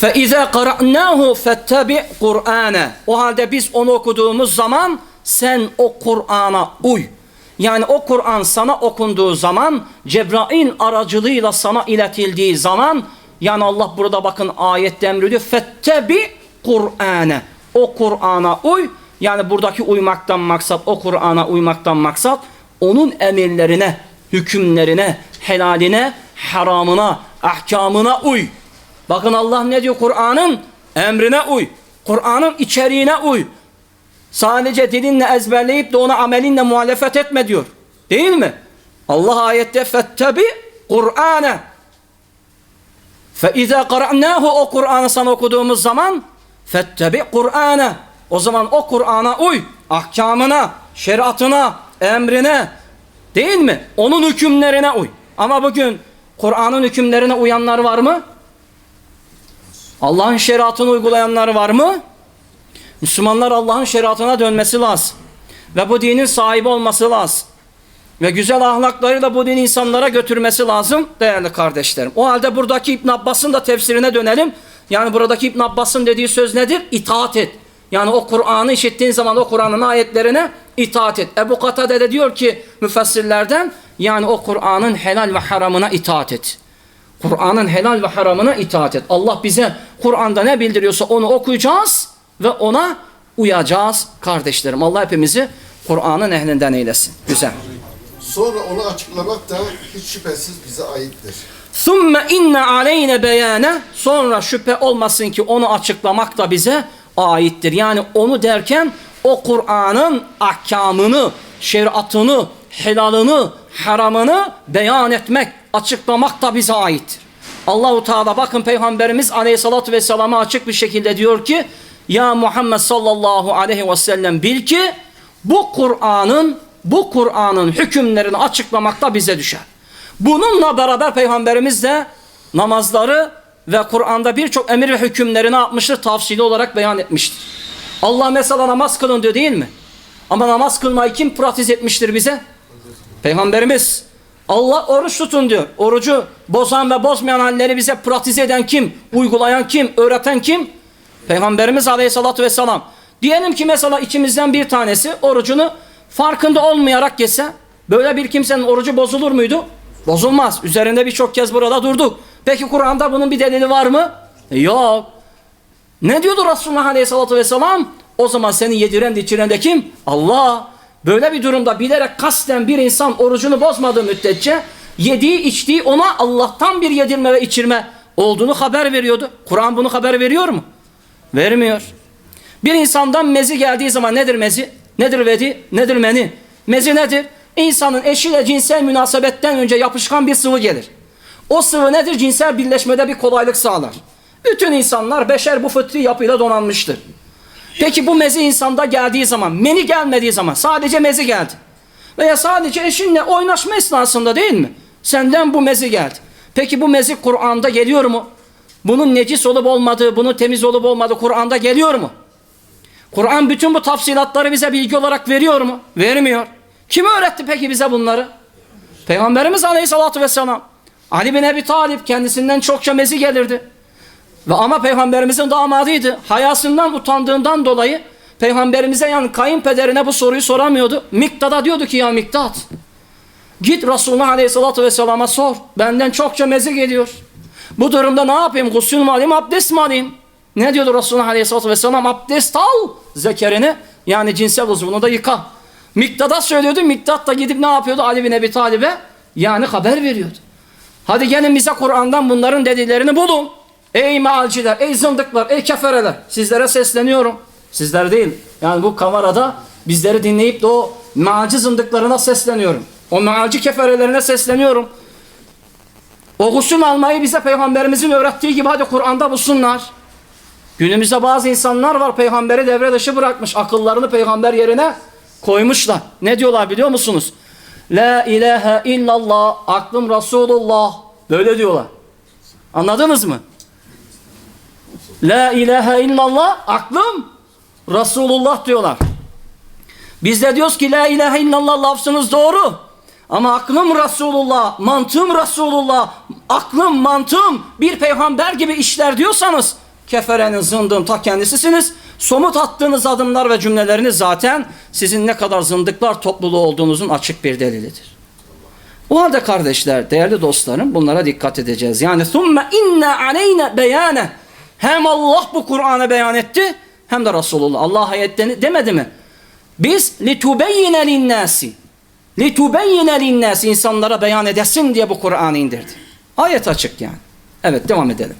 فَاِذَا قَرَأْنَاهُ فَاتَّبِعْ قُرْآنَ O halde biz onu okuduğumuz zaman sen o Kur'an'a uy. Yani o Kur'an sana okunduğu zaman Cebrail aracılığıyla sana iletildiği zaman yani Allah burada bakın ayette emrediyor. Fettebi Kur'ane. O Kur'an'a uy. Yani buradaki uymaktan maksat o Kur'an'a uymaktan maksat onun emirlerine, hükümlerine, helaline, haramına, ahkamına uy. Bakın Allah ne diyor Kur'an'ın emrine uy. Kur'an'ın içeriğine uy. Sadece dilinle ezberleyip de ona amelinle muhalefet etme diyor. Değil mi? Allah ayette fettebi. Fe izâ qara'nâhu o Kur'an'ı sana okuduğumuz zaman fettebi Kur'ane. O zaman o Kur'an'a uy. Ahkamına, şeriatına, emrine. Değil mi? Onun hükümlerine uy. Ama bugün Kur'an'ın hükümlerine uyanlar var mı? Allah'ın şeriatını uygulayanlar var mı? Müslümanlar Allah'ın şeriatına dönmesi lazım. Ve bu dinin sahibi olması lazım. Ve güzel ahlaklarıyla bu dini insanlara götürmesi lazım değerli kardeşlerim. O halde buradaki İbn Abbas'ın da tefsirine dönelim. Yani buradaki İbn Abbas'ın dediği söz nedir? İtaat et. Yani o Kur'an'ı işittiğin zaman o Kur'an'ın ayetlerine itaat et. Ebu Katade de diyor ki müfessirlerden yani o Kur'an'ın helal ve haramına itaat et. Kur'an'ın helal ve haramına itaat et. Allah bize Kur'an'da ne bildiriyorsa onu okuyacağız ve ona uyacağız kardeşlerim. Allah hepimizi Kur'an'ın ehlinden eylesin. Güzel. Sonra onu açıklamak da hiç şüphesiz bize aittir. ثُمَّ inne aleyne beyane Sonra şüphe olmasın ki onu açıklamak da bize aittir. Yani onu derken o Kur'an'ın ahkamını, şeriatını, helalını, haramını beyan etmek, açıklamak da bize aittir. Allahu Teala bakın Peygamberimiz Aleyhisselatü Vesselam'a açık bir şekilde diyor ki Ya Muhammed sallallahu aleyhi ve sellem bil ki bu Kur'an'ın bu Kur'an'ın hükümlerini açıklamakta bize düşer. Bununla beraber Peygamberimiz de namazları ve Kur'an'da birçok emir ve hükümleri ne yapmıştır? Tafsili olarak beyan etmiştir. Allah mesela namaz kılın diyor değil mi? Ama namaz kılmayı kim pratiz etmiştir bize? Peygamberimiz. Allah oruç tutun diyor. Orucu bozan ve bozmayan halleri bize pratize eden kim? Uygulayan kim? Öğreten kim? Peygamberimiz aleyhissalatü vesselam. Diyelim ki mesela içimizden bir tanesi orucunu farkında olmayarak yese böyle bir kimsenin orucu bozulur muydu? Bozulmaz. Üzerinde birçok kez burada durduk. Peki Kur'an'da bunun bir delili var mı? E, yok. Ne diyordu Resulullah Aleyhisselatü Vesselam? O zaman seni yediren de içiren de kim? Allah. Böyle bir durumda bilerek kasten bir insan orucunu bozmadığı müddetçe yediği içtiği ona Allah'tan bir yedirme ve içirme olduğunu haber veriyordu. Kur'an bunu haber veriyor mu? Vermiyor. Bir insandan mezi geldiği zaman nedir mezi? Nedir vedi? Nedir meni? Mezi nedir? İnsanın eşiyle cinsel münasebetten önce yapışkan bir sıvı gelir. O sıvı nedir? Cinsel birleşmede bir kolaylık sağlar. Bütün insanlar beşer bu fıtri yapıyla donanmıştır. Peki bu mezi insanda geldiği zaman, meni gelmediği zaman sadece mezi geldi. Veya sadece eşinle oynaşma esnasında değil mi? Senden bu mezi geldi. Peki bu mezi Kur'an'da geliyor mu? Bunun necis olup olmadığı, bunun temiz olup olmadığı Kur'an'da geliyor mu? Kur'an bütün bu tafsilatları bize bilgi olarak veriyor mu? Vermiyor. Kim öğretti peki bize bunları? Peygamberimiz Aleyhisselatü Vesselam. Ali bin Ebi Talip kendisinden çokça mezi gelirdi. Ve ama peygamberimizin damadıydı. Hayasından utandığından dolayı peygamberimize yani kayınpederine bu soruyu soramıyordu. Miktat'a diyordu ki ya Miktat git Resulullah Aleyhisselatü Vesselam'a sor. Benden çokça mezi geliyor. Bu durumda ne yapayım? Gusül mü alayım, abdest mi alayım? Ne diyordu Resulullah Aleyhisselatü Vesselam? Abdest al zekerini yani cinsel uzvunu da yıka. Miktat'a söylüyordu. Miktat da gidip ne yapıyordu? Ali bin Ebi Talib'e yani haber veriyordu. Hadi gelin bize Kur'an'dan bunların dediklerini bulun. Ey mealciler, ey zındıklar, ey kefereler. Sizlere sesleniyorum. Sizler değil. Yani bu kamerada bizleri dinleyip de o mealci zındıklarına sesleniyorum. O mealci keferelerine sesleniyorum. O gusül almayı bize peygamberimizin öğrettiği gibi hadi Kur'an'da bulsunlar. Günümüzde bazı insanlar var peygamberi devre dışı bırakmış. Akıllarını peygamber yerine koymuşlar. Ne diyorlar biliyor musunuz? La ilahe illallah, aklım Resulullah. Böyle diyorlar. Anladınız mı? La ilahe illallah, aklım Resulullah diyorlar. Biz de diyoruz ki la ilahe illallah lafzınız doğru. Ama aklım Resulullah, mantığım Resulullah, aklım, mantığım bir peygamber gibi işler diyorsanız keferenin, zındığın ta kendisisiniz. Somut attığınız adımlar ve cümleleriniz zaten sizin ne kadar zındıklar topluluğu olduğunuzun açık bir delilidir. O halde kardeşler, değerli dostlarım bunlara dikkat edeceğiz. Yani ثُمَّ inna aleyne beyane. Hem Allah bu Kur'an'a beyan etti hem de Resulullah. Allah ayette demedi mi? Biz litubeyyine linnâsi litubeyyine linnâsi insanlara beyan edesin diye bu Kur'an'ı indirdi. Ayet açık yani. Evet devam edelim.